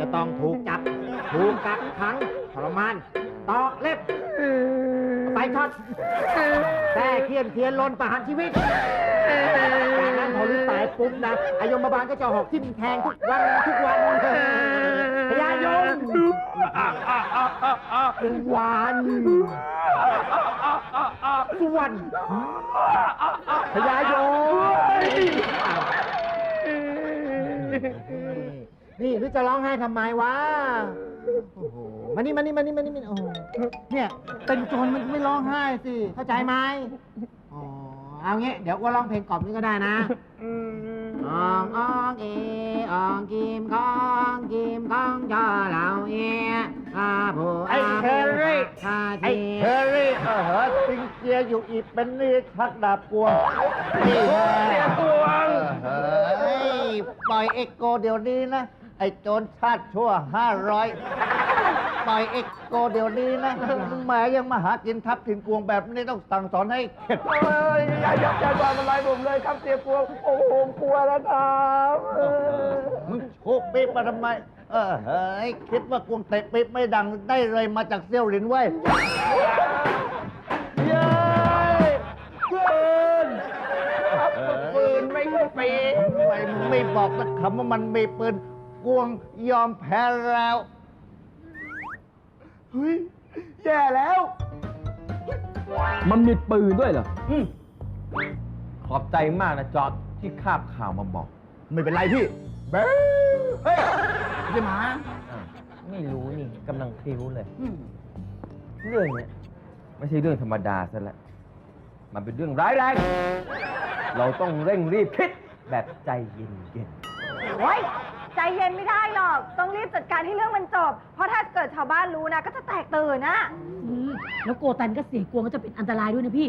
จะต้องถูกจับ ถูกกักขังทรมานตอกเล็บไฟช็อตแท้เคียนเทียนลนประหารชีวิตจากนั้นพอลิตายปุ๊บนะอายมบาลก็จะหอกทิ่มแทงทุกวันทุกวันพญายมเป็นวันสุวรรณพญายม นี่หรือจะร้องไห้ทำไมวะโอ้โหมานี่มานี่มานี่มานี่มานี่โอ้โหเนี่ยเป็นโจรมันไม่ร้องไห้สิเข้าใจไหมอ๋อเอางี้เดี๋ยวว่าร้องเพลงกล่อมนี่ก็ได้นะอองอองเออองกิมคองกิมคองจอเหล่าเออาผู้ไอ้เฮอรี่ชาไอ้ทีเฮอรี่เออเหอะสิงเจียอยู่อีกเป็นนี่ชักดาบกวงนี่แน่กวงเออเฮ้ยปล่อยเอ็กโกเดี๋ยวนี้นะ ไอ้โจรชาติชั่วห้าร้อยปล่อยเอ็กโกเดี๋ยวนี้นะแหมยังมาหากินทับทินกวงแบบนี้ต้องสั่งสอนให้เข็ดเอ้ยอย่าอย่าอย่าทำอะไรผมเลยครับเสียกวงโอ้โหผมกลัวแล้วครับเออมึงโชกปี๊บมาทำไม เออเฮ้ยคิดว่ากวงเตะปี๊บไม่ดังได้เลยมาจากเซี่ยวหลินเว้ย เย้ยปืนปืนไม่ใช่ปีนทำไมมึงไม่บอกสักคำว่ามันมีปืน กวงยอมแพ้แล้วเฮ้ยแย่แล้ว มันมีปืนด้วยเหรอขอบใจมากนะจอร์ดที่คาบข่าวมาบอก ไม่เป็นไรพี่เบ้เฮ้ยไม่ใช่หมาไม่รู้นี่กำลังพลิ้วเลยเรื่องเนี้ยไม่ใช่เรื่องธรรมดาซะแล้วมันเป็นเรื่องร้ายแรง เราต้องเร่งรีบคิดแบบใจเย็นโอ้ย ใจเย็นไม่ได้หรอก ต้องรีบจัดการให้เรื่องมันจบ เพราะถ้าเกิดชาวบ้านรู้นะ ก็จะแตกตื่นนะ อืมแล้วโกตันก็เสียกลัวก็จะเป็นอันตรายด้วยนะพี่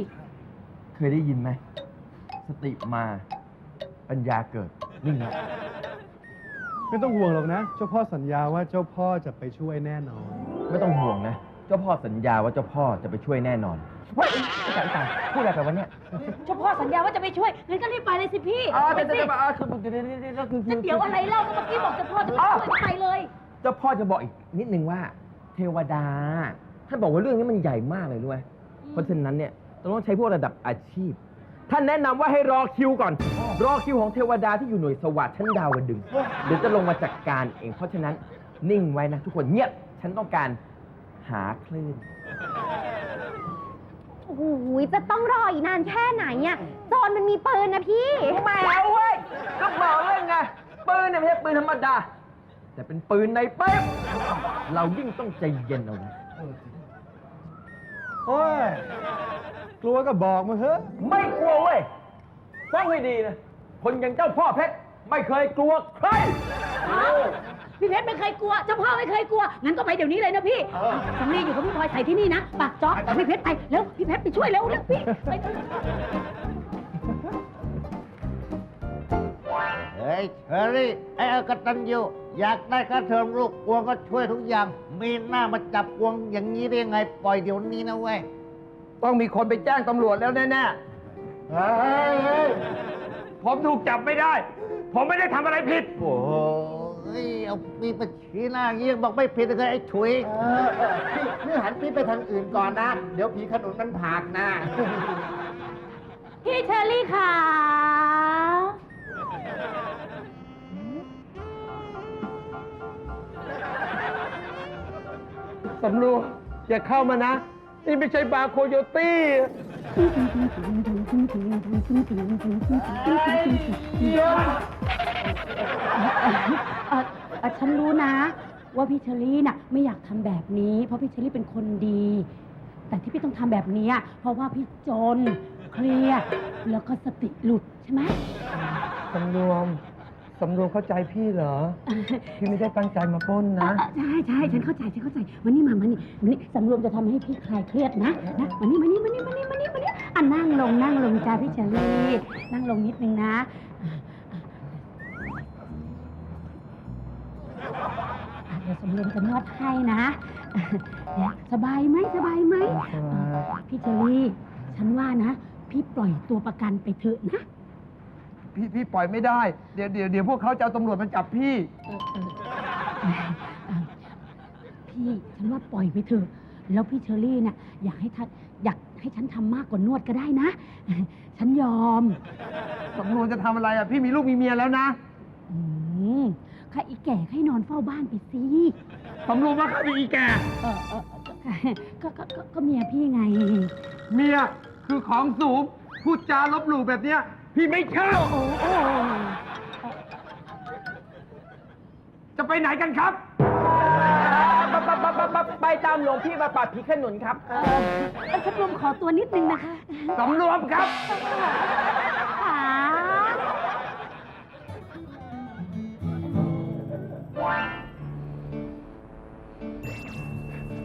ๆเคยได้ยินไหม สติมาปัญญาเกิด นี่ไงไม่ต้องห่วงหรอกนะ เจ้าพ่อสัญญาว่าเจ้าพ่อจะไปช่วยแน่นอน ไม่ต้องห่วงนะ เจ้าพ่อสัญญาว่าเจ้าพ่อจะไปช่วยแน่นอน เฮ้ยอาจารย์อาจารย์พูดอะไรไปวะเนี่ยเจ้าพ่อสัญญาว่าจะไปช่วยงั้นก็รีบไปเลยสิพี่อ๋อไปเดี๋ยวสิเดี๋ยวอ๋อคือเดี๋ยวเดี๋ยวเดี๋ยวเดี๋ยวคือจะเดี๋ยวอะไรเล่าก็เมื่อกี้บอกเจ้าพ่อจะไปช่วยก็ไปเลย เจ้าพ่อจะบอกอีกนิดนึงว่า เทวดาท่านบอกว่าเรื่องนี้มันใหญ่มากเลยรู้ไหมเพราะฉะนั้นเนี่ยต้องใช้พวกระดับอาชีพ ท่านแนะนำว่าให้รอคิวก่อน รอคิวของเทวดาที่อยู่หน่วยสวัสดิ์ชั้นดาวดึงส์เดี๋ยวจะลงมาจัดการเอง เพราะฉะนั้นนิ่งไว้นะทุกคนเงียบฉันต้องการหาคลื่น โอ้โหจะต้องรออีกนานแค่ไหนอะโจรมันมีปืนนะพี่ไม่เอาเว้ยก็บอกเลยไง ปืนเนี่ยไม่ใช่ปืนธรรมดา แต่เป็นปืนในเป๊ะเรายิ่งต้องใจเย็นเอาไว้โอ้ย กลัวก็บอกมาเถอะ ไม่กลัวเว้ย ฟังให้ดีนะ คนอย่างเจ้าพ่อเพชร ไม่เคยกลัวใคร พี่เพชรไม่เคยกลัวเจ้าพ่อไม่เคยกลัวงั้นก็ไปเดี๋ยวนี้เลยนะพี่สำลีอยู่กับพี่พลอยใส่ที่นี่นะปากจ๊อบกับพี่เพชรไปแล้วพี่เพชรไปช่วยเร็วเร็วพี่ไปเถอะเฮ้ยเชอรี่ไอ้อกตันยูอยากได้ค่าเทอมลูกกวงก็ช่วยทุกอย่าง มีหน้ามาจับกวงอย่างนี้ได้ยังไงปล่อยเดี๋ยวนี้นะเว้ยต้องมีคนไปแจ้งตำรวจแล้วแน่ๆเฮ้ยผมถูกจับไม่ได้ ผมไม่ได้ทำอะไรผิด โอ้โห เฮ้ยเอาปีไปชี้หน้าเงี้ยบอกไม่ผิดเลยไอ้ถุยเออเออพี่พี่หันพี่ไปทางอื่นก่อนนะ เดี๋ยวผีขนุนมันผากหน้า พี่เชอรี่ค่ะ สำรวจอย่าเข้ามานะ นี่ไม่ใช่บาร์โคโยตี้เอ่อเอ่อ ฉันรู้นะ ว่าพี่เชอรี่น่ะไม่อยากทำแบบนี้ เพราะพี่เชอรี่เป็นคนดี แต่ที่พี่ต้องทำแบบนี้อะเพราะว่าพี่จน เครียดแล้วก็สติหลุดใช่ไหม สำรวม สำรวมเข้าใจพี่เหรอ พี่ไม่ได้ตั้งใจมาปล้นนะ ใช่ใช่ฉันเข้าใจฉันเข้าใจวันนี้มามานี่มานี่สำรวมจะทำให้พี่คลายเครียดนะนะมานี่มานี่มานี่มานี่มานี่มานี่อะนั่งลงนั่งลงจ้าพี่เชอรี่นั่งลงนิดนึงนะอะ ดี๋ยวสำรวมจะนวดให้นะเนี่ยสบายไหมสบายไหมสบายเอ่อพี่เชอรี่ฉันว่านะ พี่ปล่อยตัวประกันไปเถอะนะพี่พี่ปล่อยไม่ได้ เดี๋ยวเดี๋ยวเดี๋ยวพวกเขาจะเอาตำรวจมาจับพี่ เออเออพี่ฉันว่าปล่อยไปเถอะ แล้วพี่เชอรี่เนี่ยอยากให้ท่านอยากให้ฉันทำมากกว่านวดก็ได้นะ ฉันยอม สำนวนจะทำอะไรอะ พี่มีลูกมีเมียแล้วนะ อืม ข้าอีแก่ให้นอนเฝ้าบ้านไปสิสำรวมว่าเขามีอีแกเออเออเออก็ก็ก็ก็เมียพี่ไง เมียคือของสูงพูดจาลบหลู่แบบเนี้ย พี่ไม่เชอบโอ้โอ้จะไปไหนกันครับ ไปตามหลวงพี่มาปัดผีขนุนครับ เออเออฉันรวมขอตัวนิดนึงนะคะ สำรวมครับ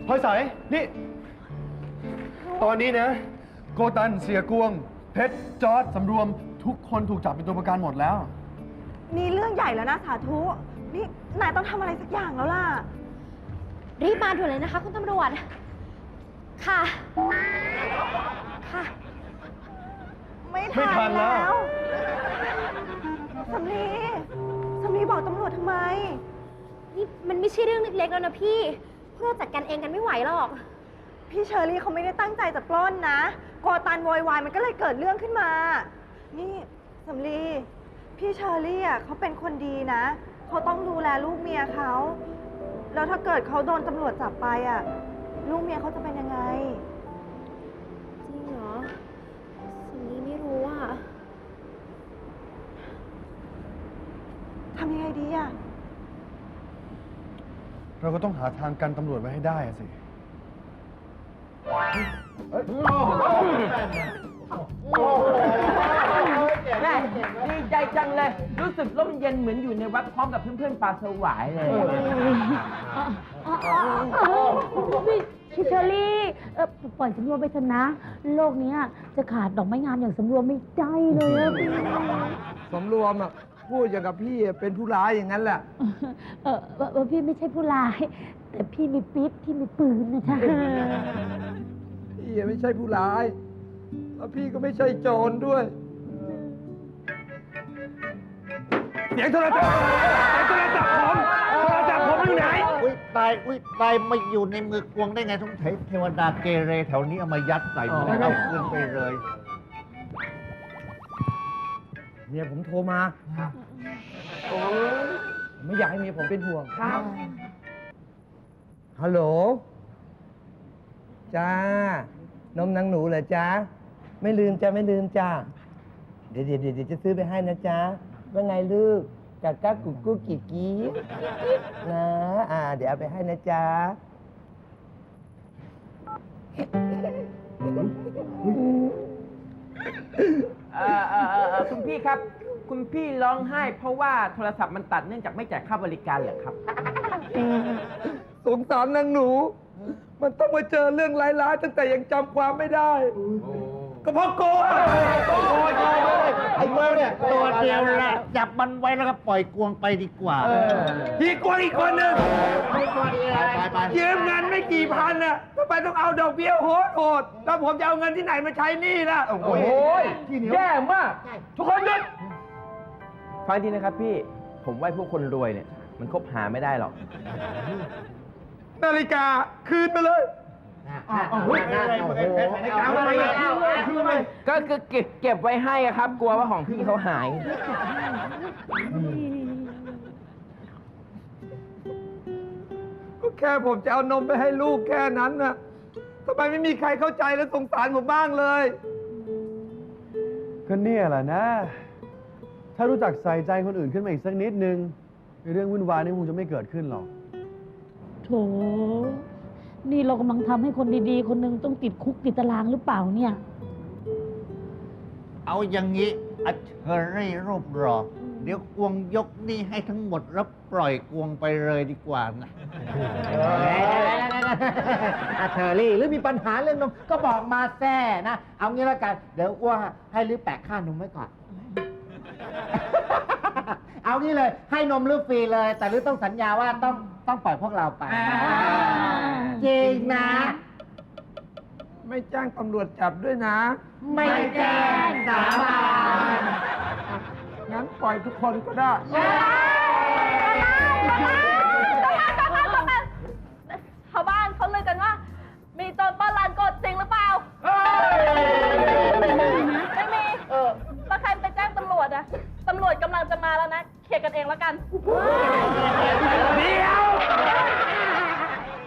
พลอยใสนี่ ตอนนี้นะ โกตันเสียกวง เพชรจอร์ดสำรวมทุกคนถูกจับเป็นตัวประกันหมดแล้ว นี่เรื่องใหญ่แล้วนะสาธุ นี่นายต้องทำอะไรสักอย่างแล้วล่ะ รีบมาด่วนเลยนะคะ คุณตำรวจ ค่ะ ค่ะ ไม่ไม่ทัทันนแล้ว แล้วสำลีสำลีบอกตำรวจทำไม นี่มันไม่ใช่เรื่องเล็กๆแล้วนะพี่ พวกเราจัดการเองกันไม่ไหวหรอก พี่เชอรี่เขาไม่ได้ตั้งใจจะปล้นนะโกตันโวยวายมันก็เลยเกิดเรื่องขึ้นมา นี่สำลี พี่เชอรี่อะเขาเป็นคนดีนะ เขาต้องดูแลลูกเมียเขา แล้วถ้าเกิดเขาโดนตำรวจจับไปอะ ลูกเมียเขาจะเป็นยังไง จริงเหรอสิ่งนี้ไม่รู้อะ ทำยังไงดีอะ เราก็ต้องหาทางกันตำรวจไว้ให้ได้อะสิ แม่ดีใจจังเลย รู้สึกร่มเย็นเหมือนอยู่ในวัดพร้อมกับเพื่อนๆปลาสวายเลยพี่พี่เชอรี่เออปล่อยสำรวมไปเถอะนะ โลกเนี้ยจะขาดดอกไม้งามอย่างสำรวมไม่ได้เลยอะสำรวมอะ พูดอย่างกับพี่เป็นผู้ร้ายอย่างนั้นแหละ เออเออเออพี่ไม่ใช่ผู้ร้าย แต่พี่มีปิ๊บพี่มีปืนนะคะพี่ไม่ใช่ผู้ร้าย แล้วพี่ก็ไม่ใช่โจรด้วย เสียงโทรศัพท์เสียงโทรศัพท์ผมโทรศัพท์ผมอยู่ไหน อุ้ยตายอุ้ยตายมาอยู่ในมือกวงได้ไงต้องใช้เทวดาเกเรแถวนี้เอามายัดใส่มือเอาคืนไปเลย เมียผมโทรมาผมไม่อยากให้เมียผมเป็นห่วงครับ ฮัลโหล จ้า นมนางหนูเหรอจ้า ไม่ลืมจ้าไม่ลืมจ้า เดี๋ยวเดี๋ยวเดี๋ยวจะซื้อไปให้นะจ้า ว่าไงลูกกากากุกกุกกิกกีนะ อ่า เดี๋ยวเอาไปให้นะจ้า เออเออเออเออคุณพี่ครับ คุณพี่ร้องไห้ เพราะว่าโทรศัพท์มันตัดเนื่องจากไม่จ่ายค่าบริการเหรอครับ สงสารนางหนู มันต้องมาเจอเรื่องร้ายๆตั้งแต่ยังจำความไม่ได้ ก็เพราะโกงไอ้เมื่อเนี่ยตัวเดียวแหละจับมันไว้แล้วก็ปล่อยกวงไปดีกว่าพี่กวงอีกคนหนึ่งไปไปยืมเงินไม่กี่พันน่ะทำไมต้องเอาดอกเบี้ยโหดโหดๆแล้วผมจะเอาเงินที่ไหนมาใช้หนี้ล่ะโอ้โหแย่มาก ทุกคนหยุดฟังทีนะครับพี่ผมว่าพวกคนรวยเนี่ย มันคบหาไม่ได้หรอก นาฬิกาคืนไปเลย ก็คือเก็บเก็บไว้ให้อะครับ กลัวว่าของพี่เขาหาย ก็แค่ผมจะเอานมไปให้ลูกแค่นั้นน่ะทำไมไม่มีใครเข้าใจและสงสารผมบ้างเลย ก็เนี่ยแหละนะ ถ้ารู้จักใส่ใจคนอื่นขึ้นมาอีกสักนิดนึงเรื่องวุ่นวายนี่คงจะไม่เกิดขึ้นหรอก โถ นี่เรากำลังทำให้คนดีๆ คนหนึ่งต้องติดคุกติดตารางหรือเปล่าเนี่ย เอาอย่างนี้อัชเชอรี่รูปหล่อเดี๋ยวกวงยกหนี้ให้ทั้งหมดแล้วปล่อยกวงไปเลยดีกว่านะอาเธอรี่หรือมีปัญหาเรื่องนมก็บอกมาแซ่นะ เอางี้แล้วกัน เดี๋ยวอ้วให้ลือแปะค่านมไว้ก่อน เอางี้เลย ให้นมลือฟรีเลย แต่ลือต้องสัญญาว่าต้อง ต้องปล่อยพวกเราไปจริงนะ ไม่จ้างตำรวจจับด้วยนะ ไม่แจ้งสาบานงั้นปล่อยทุกคนก็ได้ันมาแล้วนะ เคลียร์กันเองแล้วกัน เดี๋ยว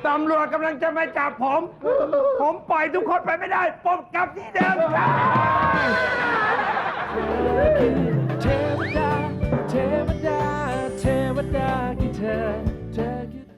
ตำรวจกำลังจะมาจับผม ผมปล่อยทุกคนไปไม่ได้ผมกลับที่เดิมเทวดา เทวดา เทวดาคือเธอ